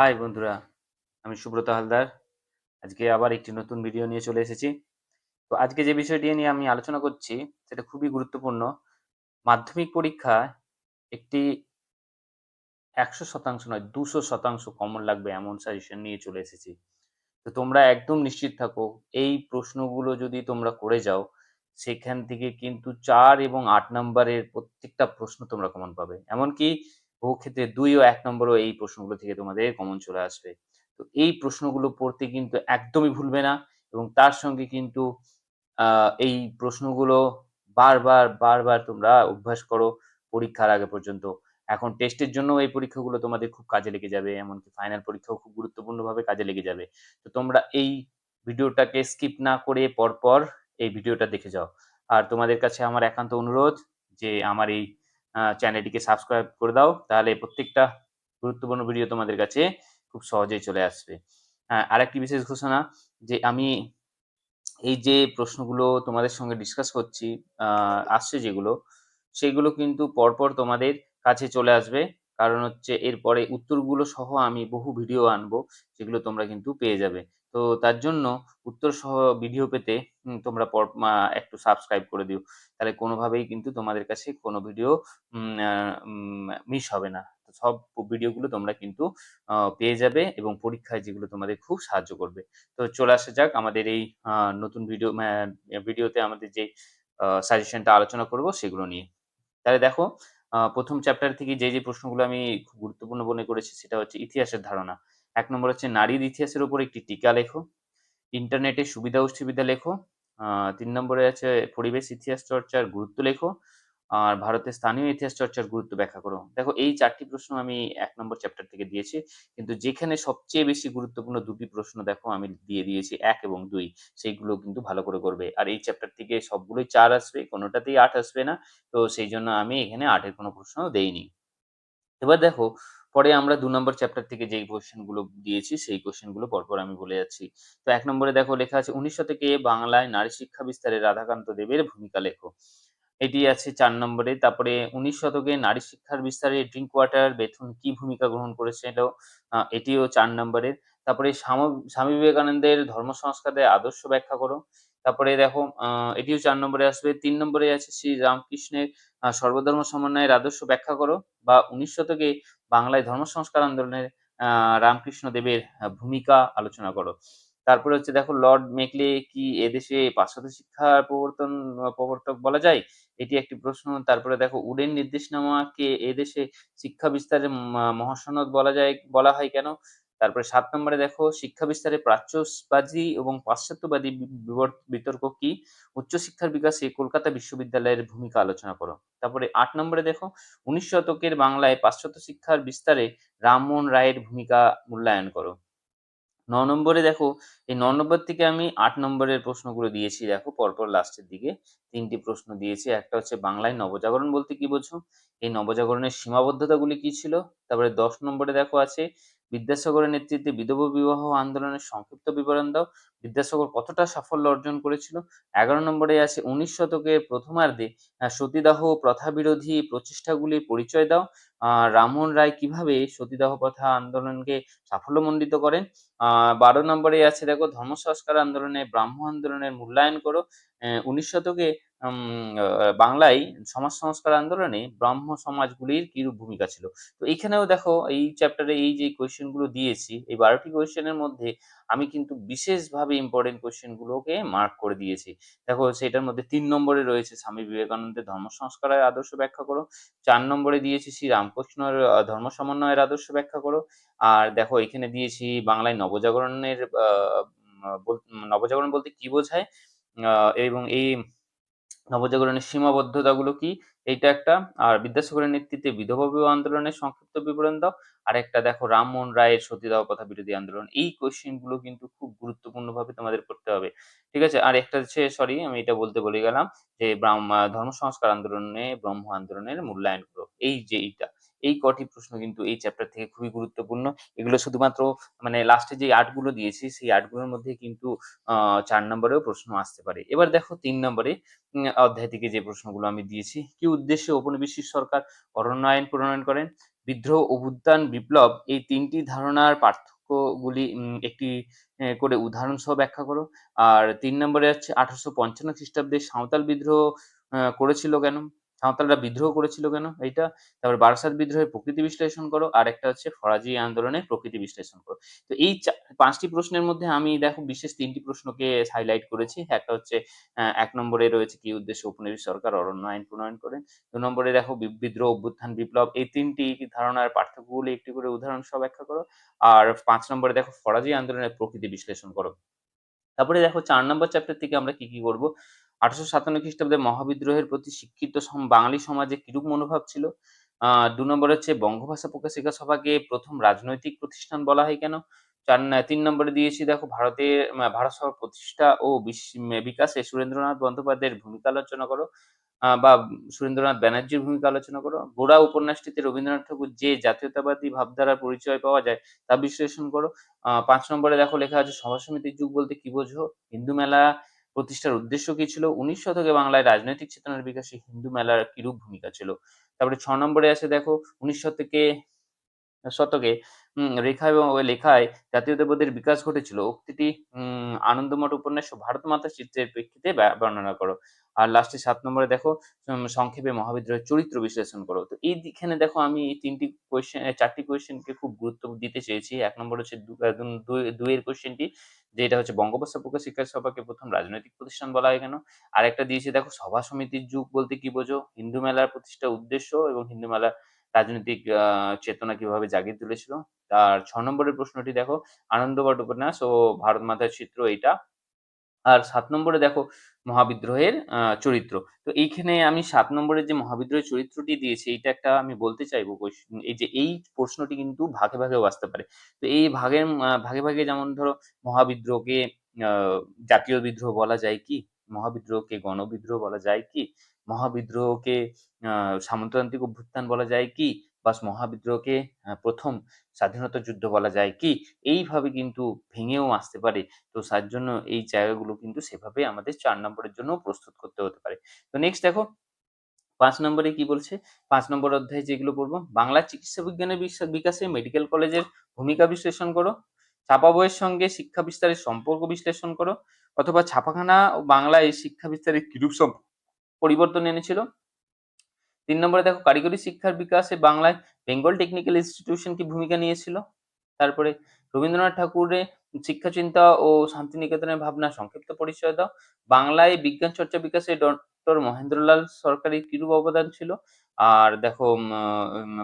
High বন্ধুরা। আমি সুব্রত হালদার। আজকে আবার একটি নতুন ভিডিও নিয়ে চলে এসেছি। তো আজকে যে বিষয়টি নিয়ে আমি আলোচনা করছি, সেটা খুবই গুরুত্বপূর্ণ। মাধ্যমিক পরীক্ষায় একটি একশো শতাংশ নয়, দুশো শতাংশ কমন লাগবে এমন সাজেশন নিয়ে চলে এসেছি। তো তোমরা একদম নিশ্চিত থাকো, এই প্রশ্নগুলো যদি তোমরা করে যাও, সেখান থেকে কিন্তু চার এবং আট নম্বরের প্রত্যেকটা প্রশ্ন তোমরা কমন পাবে। এমনকি বহু ক্ষেত্রে দুই ও এক নম্বরও এই প্রশ্নগুলো থেকে তোমাদের কমন চলে আসবে। তো এই প্রশ্নগুলো পড়তে কিন্তু একদমই ভুলবে না এবং তার সঙ্গে কিন্তু এই প্রশ্নগুলো বারবার বারবার তোমরা অভ্যাস করো পরীক্ষার আগে পর্যন্ত। এখন টেস্টের জন্য এই পরীক্ষাগুলো তোমাদের খুব কাজে লেগে যাবে, এমনকি ফাইনাল পরীক্ষাও খুব গুরুত্বপূর্ণভাবে কাজে লেগে যাবে। তো তোমরা এই ভিডিওটাকে স্কিপ না করে পরপর এই ভিডিওটা দেখে যাও। আর তোমাদের কাছে আমার একান্ত অনুরোধ যে আমার এই চ্যানেলটিকে সাবস্ক্রাইব করে দাও, তাহলে প্রত্যেকটা গুরুত্বপূর্ণ ভিডিও তোমাদের কাছে খুব সহজেই চলে আসবে। হ্যাঁ আরেকটি বিশেষ ঘোষণা, যে আমি এই যে প্রশ্নগুলো তোমাদের সঙ্গে ডিসকাস করছি আসছে যেগুলো, সেগুলো কিন্তু পরপর তোমাদের কাছে চলে আসবে। কারণ হচ্ছে এরপরে উত্তরগুলো সহ আমি বহু ভিডিও আনব, যেগুলো তোমরা কিন্তু পেয়ে যাবে। তো তার জন্য উত্তর সহ ভিডিও পেতে তোমরা পর একটু সাবস্ক্রাইব করে দিও। তাহলে কোনোভাবেই কিন্তু তোমাদের কাছে কোনো ভিডিও মিস হবে না। সব ভিডিওগুলো তোমরা কিন্তু পেয়ে যাবে এবং পরীক্ষায় যেগুলো তোমাদের খুব সাহায্য করবে। তো চলে আসা যাক, আমাদের এই নতুন ভিডিও ভিডিওতে আমাদের যে সাজেশনটা আলোচনা করব সেগুলো নিয়ে। তাহলে দেখো প্রথম চ্যাপ্টার থেকে যে যে প্রশ্নগুলো আমি খুব গুরুত্বপূর্ণ মনে করেছি, সেটা হচ্ছে ইতিহাসের ধারণা। এক নম্বর হচ্ছে নারীর ইতিহাসের উপর একটি টিকা লেখো। ইন্টারনেটের সুবিধা অসুবিধা লেখো তিন নম্বরে আছে পরিবেশ, ইতিহাস, চর্চার গুরুত্ব লেখো, আর ভারতের স্থানীয় ইতিহাস, চর্চার গুরুত্ব ব্যাখ্যা করো। দেখো, এই চারটি প্রশ্ন আমি এক নম্বর চ্যাপ্টার থেকে দিয়েছি, কিন্তু যেখানে সবচেয়ে বেশি গুরুত্বপূর্ণ দুটি প্রশ্ন দেখো, আমি দিয়ে দিয়েছি এক এবং দুই, সেইগুলো কিন্তু ভালো করে করবে। আর এই চ্যাপ্টার থেকে সবগুলোই চার আসবে, কোনোটাতেই আট আসবে না, তো সেই জন্য আমি এখানে আটের কোনো প্রশ্ন দেইনি। এবার দেখো পরে আমরা দু নম্বর চ্যাপ্টার থেকে যেই কোশ্চেনগুলো দিয়েছি, সেই কোশ্চেনগুলো পরপর আমি বলে যাচ্ছি। তো এক নম্বরে দেখো, লেখা আছে, উনিশ শতকে বাংলায় নারী শিক্ষা বিস্তারে রাধাকান্ত দেবের ভূমিকা লেখো। এটি আছে চার নম্বরে। তারপরে, উনিশ শতকে নারী শিক্ষার বিস্তারে ড্রিঙ্ক ওয়াটার বেথুন কি ভূমিকা গ্রহণ করেছিল? এটিও চার নম্বরের। তারপরে স্বাম- বিবেকানন্দের ধর্ম সংস্কারের আদর্শ ব্যাখ্যা করো। তারপরে দেখো এটিও চার নম্বরে আসবে। তিন নম্বরে আছে শ্রী রামকৃষ্ণের সর্বধর্ম সমন্বয়ের আদর্শ ব্যাখ্যা করো। বা, উনিশ শতকে বাংলায় ধর্ম সংস্কার আন্দোলনের রামকৃষ্ণ দেবের ভূমিকা আলোচনা করো। তারপরে হচ্ছে দেখো লর্ড মেকলে কি এদেশে পাশ্চাত্য শিক্ষার প্রবর্তন প্রবর্তক বলা যায়? এটি একটি প্রশ্ন। তারপরে দেখো উডেন নির্দেশনামাকে এদেশে শিক্ষা বিস্তারের মহাসনদ বলা যায়, বলা হয় কেন? তারপরে সাত নম্বরে দেখো, শিক্ষা বিস্তারে প্রাচ্যবাদী এবং পাশ্চাত্যবাদী বিতর্ক কি? উচ্চশিক্ষার বিকাশে কলকাতা বিশ্ববিদ্যালয়ের ভূমিকা আলোচনা করো। তারপরে আট নম্বরে দেখো, উনিশ শতকের বাংলায় পাশ্চাত্য শিক্ষার বিস্তারে রামমোহন রায়ের ভূমিকা মূল্যায়ন করো। ন নম্বরে দেখো, এই ন নম্বর থেকে আমি আট নম্বরের প্রশ্নগুলো দিয়েছি, দেখো পরপর লাস্টের দিকে তিনটি প্রশ্ন দিয়েছি। একটা হচ্ছে বাংলায় নবজাগরণ বলতে কি বোঝো? এই নবজাগরণের সীমাবদ্ধতাগুলি কি ছিল? তারপরে দশ নম্বরে দেখো আছে, বিদ্যাসাগরের নেতৃত্বে বিধবা বিবাহ আন্দোলনের সংক্ষিপ্ত বিবরণ দাও। বিদ্যাসাগর কতটা সাফল্য অর্জন করেছিল? এগারো নম্বরে আছে, উনিশ শতকের প্রথমার্ধে সতীদাহ প্রথা বিরোধী প্রচেষ্টাগুলির পরিচয় দাও। রামমোহন রায় কীভাবে সতীদাহ প্রথা আন্দোলনকে সাফল্য সাফল্যমণ্ডিত করেন? বারো নম্বরে আছে দেখো ধর্ম সংস্কার আন্দোলনে, ব্রাহ্ম আন্দোলনের মূল্যায়ন করো। উনিশ শতকে বাংলায় সমাজ সংস্কার আন্দোলনে ব্রাহ্ম সমাজগুলির কিরূপ ভূমিকা ছিল? তো এইখানেও দেখো, এই চ্যাপ্টারে এই যে কোয়েশ্চেনগুলো দিয়েছি, এই বারোটি কোয়েশ্চেনের মধ্যে আমি কিন্তু বিশেষভাবে ইম্পর্টেন্ট কোয়েশ্চেন গুলোকে মার্ক করে দিয়েছি। দেখো, সেটার মধ্যে তিন নম্বরে রয়েছে স্বামী বিবেকানন্দের ধর্ম সংস্কারের আদর্শ ব্যাখ্যা করো, চার নম্বরে দিয়েছি শ্রী রামকৃষ্ণের ধর্ম সমন্বয়ের আদর্শ ব্যাখ্যা করো, আর দেখো, এখানে দিয়েছি বাংলায় নবজাগরণের নবজাগরণ বলতে কি বোঝায়? এবং এই নবজাগরণের সীমাবদ্ধতা গুলো কি? এইটা একটা। আর বিদ্যাসাগরের নেতৃত্বে বিধবা বিবাহ আন্দোলনের সংক্ষিপ্ত বিবরণ দাও। আর একটা দেখো, রামমোহন রায়ের সতীদাহ প্রথা বিরোধী আন্দোলন। এই কোশ্চেনগুলো কিন্তু খুব গুরুত্বপূর্ণ ভাবে তোমাদের করতে হবে। ঠিক আছে? আর একটা হচ্ছে সরি আমি এটা বলতে বলে গেলাম যে ব্রাহ্ম, ধর্ম সংস্কার আন্দোলনে ব্রহ্ম আন্দোলনের মূল্যায়ন করো এই যে এইটা। এই কটি প্রশ্ন কিন্তু এই চ্যাপ্টার থেকে খুবই গুরুত্বপূর্ণ। এগুলো শুধুমাত্র মানে লাস্টে যে আর্টগুলো দিয়েছি, সেই আর্টগুলোর মধ্যে কিন্তু চার নম্বরেও প্রশ্ন আসতে পারে। এবার দেখো তিন নম্বরে অধ্যায় থেকে যে প্রশ্নগুলো আমি দিয়েছি, কি উদ্দেশ্যে ঔপনিবেশিক সরকার অরণ্য আইন প্রণয়ন করেন? বিদ্রোহ, অভ্যুত্থান, বিপ্লব, এই তিনটি ধারণার পার্থক্যগুলি একটি করে উদাহরণ সহ ব্যাখ্যা করো। আর তিন নম্বরে হচ্ছে আঠারোশো পঞ্চান্ন খ্রিস্টাব্দে সাঁওতাল বিদ্রোহ করেছিল কেন? সাঁওতালরা বিদ্রোহ করেছিল কেন? এইটা তারপর বারাসাত বিদ্রোহের প্রকৃতি বিশ্লেষণ করো, আর একটা হচ্ছে ফরাজি আন্দোলনের প্রকৃতি বিশ্লেষণ করো। তো এই পাঁচটি প্রশ্নের মধ্যে আমি দেখো বিশেষ তিনটি প্রশ্নকে হাইলাইট করেছি। একটা হচ্ছে এক নম্বরে রয়েছে কি উদ্দেশ্যে উপনিবেশ সরকার, অরণ্য আইন প্রণয়ন করেন। দু নম্বরে দেখো বিদ্রোহ, অভ্যুত্থান, বিপ্লব, এই তিনটি ধারণার পার্থক্যগুলি একটি করে উদাহরণ সহ ব্যাখ্যা করো। আর পাঁচ নম্বরে দেখো ফরাজি আন্দোলনের প্রকৃতি বিশ্লেষণ করো। তারপরে দেখো চার নম্বর চ্যাপ্টার থেকে আমরা কি কি করব? আঠারোশো সাতান্ন খ্রিস্টাব্দে মহাবিদ্রোহের প্রতি শিক্ষিত বাঙালি সমাজে কিরূপ মনোভাব ছিল? দু নম্বর হচ্ছে বঙ্গভাষা প্রকাশিকা সভাকে প্রথম রাজনৈতিক প্রতিষ্ঠান বলা হয় কেন? চার তিন নম্বরে দিয়েছি, দেখো ভারতের ভারত সভা প্রতিষ্ঠা ও বিকাশে সুরেন্দ্রনাথ বন্দ্যোপাধ্যায়ের ভূমিকা আলোচনা করো বা সুরেন্দ্রনাথ ব্যানার্জির ভূমিকা আলোচনা করো। গোড়া উপন্যাসটিতে রবীন্দ্রনাথ ঠাকুর যে জাতীয়তাবাদী ভাবধারার পরিচয় পাওয়া যায় তা বিশ্লেষণ করো। পাঁচ নম্বরে দেখো, লেখা আছে, সভা সমিতির যুগ বলতে কি বোঝো? হিন্দু মেলা প্রতিষ্ঠার উদ্দেশ্য কি ছিল? উনিশ শতকে বাংলায় রাজনৈতিক চেতনার বিকাশে হিন্দু মেলার কিরূপ ভূমিকা ছিল? তারপরে ছ নম্বরে আছে দেখো, উনিশ শতকে শতকে রেখা এবং লেখায় জাতীয়তাবাদের বিকাশ ঘটেছিল। উক্তিটি আনন্দমঠ উপন্যাস ভারত মাতা চিত্রের প্রেক্ষিতে বর্ণনা করো। আর লাস্টে সাত নম্বরে দেখো সংক্ষেপে মহাবিদ্রোহের চরিত্র বিশ্লেষণ করো। তো এইখানে দেখো আমি এই তিনটি কোয়েশ্চেন চারটি কোয়েশ্চেনকে খুব গুরুত্ব দিতে চেয়েছি। এক নম্বর হচ্ছে দুইয়ের কোয়েশ্চেনটি যেটা হচ্ছে বঙ্গোপসাগর শিক্ষা সভাকে প্রথম রাজনৈতিক প্রতিষ্ঠান বলা হয় কেন? আর একটা দিয়েছি দেখো, সভা সমিতির যুগ বলতে কি বোঝো? হিন্দু মেলার প্রতিষ্ঠা উদ্দেশ্য এবং হিন্দু মেলার রাজনৈতিক চেতনা কীভাবে জাগিয়ে তুলেছিল? আর ছ নম্বরের প্রশ্নটি দেখো আনন্দবাট উপন্যাস ও ভারত মাতার চিত্র এইটা। আর সাত নম্বরে দেখো, মহাবিদ্রোহের চরিত্র। তো এইখানে আমি সাত নম্বরের যে মহাবিদ্রোহের চরিত্রটি দিয়েছি, এইটা একটা আমি বলতে চাইব এই যে এই প্রশ্নটি কিন্তু ভাগে ভাগেও আসতে পারে। তো এই ভাগের ভাগে ভাগে যেমন ধরো, মহাবিদ্রোহকে জাতীয় বিদ্রোহ বলা যায় কি? মহাবিদ্রোহকে গণবিদ্রোহ বলা যায় কি? মহাবিদ্রোহকে আহ সামন্ততান্ত্রিক অভ্যুত্থান বলা যায় কি? বা মহাবিদ্রোহকে প্রথম স্বাধীনতা যুদ্ধ বলা যায় কি? এইভাবে কিন্তু ভেঙেও আসতে পারে। তো তার জন্য এই জায়গাগুলো কিন্তু সেভাবে আমাদের চার নম্বরের জন্য প্রস্তুত করতে হতে পারে। তো নেক্সট দেখো, পাঁচ নম্বরে কি বলছে? পাঁচ নম্বর অধ্যায়ে যেগুলো পড়ব বাংলা চিকিৎসা বিজ্ঞানের বিকাশে মেডিকেল কলেজের ভূমিকা বিশ্লেষণ করো ছাপা বইয়ের সঙ্গে শিক্ষা বিস্তারের সম্পর্ক বিশ্লেষণ করো, অথবা ছাপাখানা ও বাংলায় শিক্ষা বিস্তারের কিরূপ পরিবর্তন এনেছিল? তিন নম্বরে দেখো, কারিগরি শিক্ষার বিকাশে বাংলায় বেঙ্গল টেকনিক্যাল ইনস্টিটিউশন কি ভূমিকা নিয়েছিল? তারপরে রবীন্দ্রনাথ ঠাকুরের শিক্ষা চিন্তা ও শান্তিনিকেতনের ভাবনা সংক্ষিপ্ত পরিচয় দাও। বাংলায় বিজ্ঞান চর্চা বিকাশে ডক্টর মহেন্দ্রলাল সরকারের কিরূপ অবদান ছিল? আর দেখো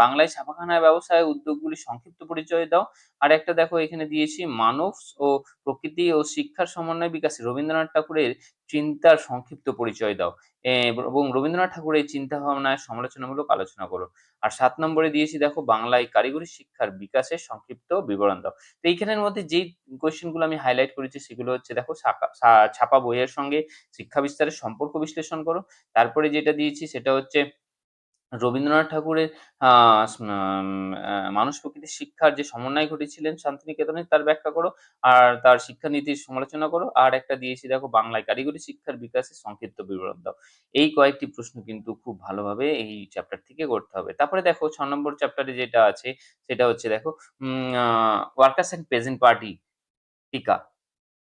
বাংলায় ছাপাখানা ব্যবসায় উদ্যোগগুলি সংক্ষিপ্ত পরিচয় দাও। আর একটা দেখো, এখানে দিয়েছি মানব ও প্রকৃতি ও শিক্ষার সমন্বয় বিকাশে রবীন্দ্রনাথ ঠাকুরের চিন্তার সংক্ষিপ্ত পরিচয় দাও। এবং রবীন্দ্রনাথ ঠাকুরের চিন্তা ভাবনায় সমালোচনামূলক আলোচনা করো। আর সাত নম্বরে দিয়েছি, দেখো, বাংলায় কারিগরি শিক্ষার বিকাশের সংক্ষিপ্ত বিবরণ দাও। তো এইখানের মধ্যে যেই কোয়েশ্চেনগুলো আমি হাইলাইট করেছি, সেগুলো হচ্ছে, দেখো ছাপা বইয়ের সঙ্গে শিক্ষা বিস্তারের সম্পর্ক বিশ্লেষণ করো। তারপরে যেটা দিয়েছি, সেটা হচ্ছে রবীন্দ্রনাথ ঠাকুরের মানুষ প্রকৃতির শিক্ষার যে সমন্বয় ঘটেছিলেন শান্তিনিকেতনে, তার ব্যাখ্যা করো। আর তার শিক্ষানীতির সমালোচনা করো। আর একটা দিয়েছি, দেখো, বাংলায় কারিগরি শিক্ষার বিকাশে সংক্ষিপ্ত বিবরণ দাও। এই কয়েকটি প্রশ্ন কিন্তু খুব ভালোভাবে এই চ্যাপ্টার থেকে করতে হবে। তারপরে দেখো, ছ নম্বর চ্যাপ্টারে যেটা আছে, সেটা হচ্ছে, দেখো ওয়ার্কার্স অ্যান্ড প্রেজেন্ট পার্টি টিকা।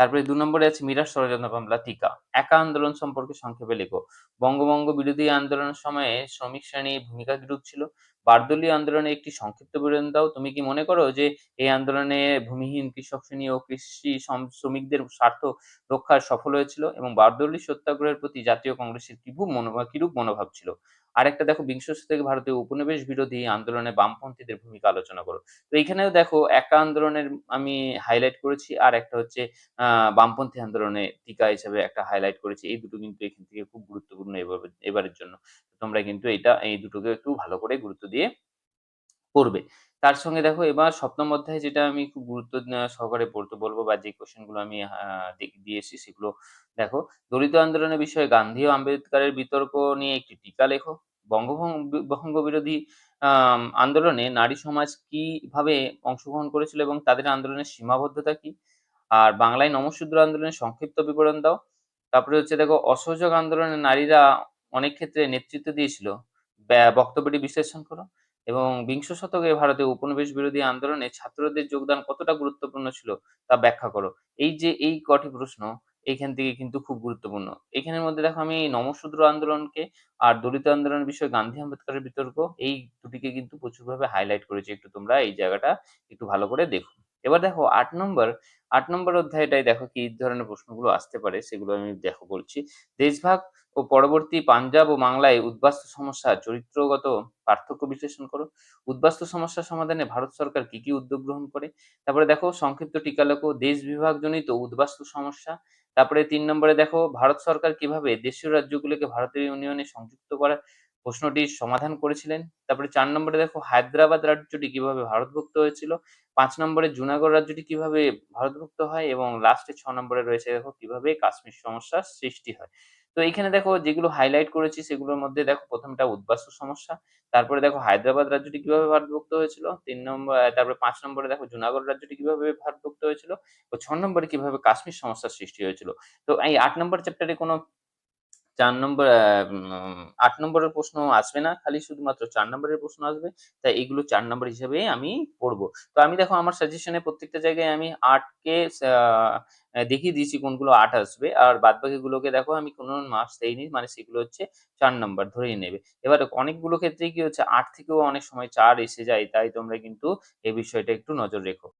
তারপরে দু নম্বরে আছে মিরাজ ষড়যন্ত্র মামলা, টিকা। একা আন্দোলন সম্পর্কে সংক্ষেপে লেখো। বঙ্গভঙ্গ বিরোধী আন্দোলনের সময়ে শ্রমিক শ্রেণির ভূমিকা কিরূপ ছিল। বারদলীয় আন্দোলনে একটি সংক্ষিপ্ত বিবরণ দাও। তুমি কি মনে করো যে এই আন্দোলনে ভূমিহীন কৃষক শ্রেণি ও কৃষি শ্রমিকদের স্বার্থ রক্ষায় সফল হয়েছিল এবং বারদলীয় সত্যাগ্রহের প্রতি জাতীয় কংগ্রেসের কিরূপ মনোভাব কিরূপ মনোভাব ছিল? আরেকটা দেখো বিংশ শতকে ভারতীয় উপনিবেশ বিরোধী আন্দোলনে বামপন্থীদের ভূমিকা আলোচনা করো। তো এখানেও দেখো একটা আন্দোলনের আমি হাইলাইট করেছি আর একটা হচ্ছে বামপন্থী আন্দোলনে টিকা হিসেবে একটা হাইলাইট করেছি। এই দুটো কিন্তু এখান থেকে খুব গুরুত্বপূর্ণ এবারের জন্য। তোমরা কিন্তু এটা, এই দুটোকে একটু ভালো করে গুরুত্ব দিয়ে পড়বে। তার সঙ্গে দেখো এবার সপ্তম অধ্যায়ে যেটা আমি খুব গুরুত্ব সহকারে পড়তে বলব বা যে কোশ্চেনগুলো আমি দিয়েছি সেগুলো দেখো। দলিত আন্দোলনের বিষয়ে গান্ধী ও আম্বেদকরের বিতর্ক নিয়ে একটি টিকা লেখো। বঙ্গভঙ্গ বিরোধী আন্দোলনে নারী সমাজ কীভাবে অংশগ্রহণ করেছিল এবং তাদের আন্দোলনের সীমাবদ্ধতা কি? আর বাংলায় নমশূদ্র আন্দোলনের সংক্ষিপ্ত বিবরণ দাও। তারপরে হচ্ছে দেখো, অসহযোগ আন্দোলনে নারীরা অনেক ক্ষেত্রে নেতৃত্ব দিয়েছিল। বক্তব্যটি বিশ্লেষণ করো। এবং বিংশ শতকে ভারতে উপনিবেশ বিরোধী আন্দোলনে ছাত্রদের যোগদান কতটা গুরুত্বপূর্ণ ছিল তা ব্যাখ্যা করো। এই যে এই কটি প্রশ্ন এইখান থেকে কিন্তু খুব গুরুত্বপূর্ণ। এখানের মধ্যে দেখো আমি নমঃশূদ্র আন্দোলনকে আর দলিত আন্দোলনের বিষয়ে গান্ধী আম্বেদকরের বিতর্ক এই দুটিকে কিন্তু প্রচুরভাবে হাইলাইট করেছি। একটু তোমরা এই জায়গাটা একটু ভালো করে দেখো। এবার দেখো আট নম্বর আট নম্বর অধ্যায়টায় দেখো কি ধরনের প্রশ্নগুলো আসতে পারে সেগুলো আমি দেখো বলছি। দেশভাগ ও পরবর্তী পাঞ্জাব ও বাংলায় উদ্বাস্তু সমস্যা চরিত্রগত পার্থক্য বিশ্লেষণ করো। উদ্বাস্তু সমস্যা সমাধানে ভারত সরকার কি, কি উদ্যোগ গ্রহণ করে? তারপরে দেখো সংক্ষিপ্ত টিকা লেখো দেশ বিভাগজনিত উদ্বাস্তু সমস্যা। তারপরে তিন নম্বরে দেখো, ভারত সরকার কীভাবে দেশীয় রাজ্যগুলোকে ভারতীয় ইউনিয়নে সংযুক্ত করার প্রশ্নটি সমাধান করেছিলেন। তারপরে চার নম্বরে দেখো, হায়দ্রাবাদ রাজ্যটি কীভাবে ভারতভুক্ত হয়েছিল। পাঁচ নম্বরে জুনাগড় রাজ্যটি কীভাবে ভারতভুক্ত হয় এবং লাস্টে ছ নম্বরে রয়েছে দেখো, কীভাবে কাশ্মীর সমস্যার সৃষ্টি হয়। তো এখানে দেখো যেগুলো হাইলাইট করেছি সেগুলোর মধ্যে দেখো ১ম টা উদ্বাস্তু সমস্যা। তারপরে দেখো হায়দ্রাবাদ রাজ্যটি কীভাবে ভারতভুক্ত হয়েছিল। তিন নম্বর তারপরে পাঁচ নম্বরে দেখো জুনাগড় রাজ্যটি কীভাবে ভারতভুক্ত হয়েছিল, ও ছ নম্বরে কীভাবে কাশ্মীর সমস্যার সৃষ্টি হয়েছিল। তো এই আট নম্বর চ্যাপ্টারে কোনো ৪ নম্বর আ উম ৮ নম্বরের প্রশ্ন আসবে না। খালি শুধুমাত্র ৪ নম্বরের প্রশ্ন আসবে। তাই এগুলো চার নম্বর হিসেবেই আমি পড়ব। তো আমি দেখো আমার সাজেশনে প্রত্যেকটা জায়গায় আমি ৮ কে সা দেখিয়ে দিয়েছি কোনগুলো ৮ আসবে। আর বাদবাকিগুলোকে দেখো আমি কোনো মার্কস দেইনি। মানে সেগুলো হচ্ছে চার নম্বর, ধরেই নেবে। এবার অনেকগুলো ক্ষেত্রেই কি হচ্ছে ৮ থেকেও অনেক সময় চার এসে যায়। তাই তোমরা কিন্তু এই বিষয়টা একটু নজর রেখো।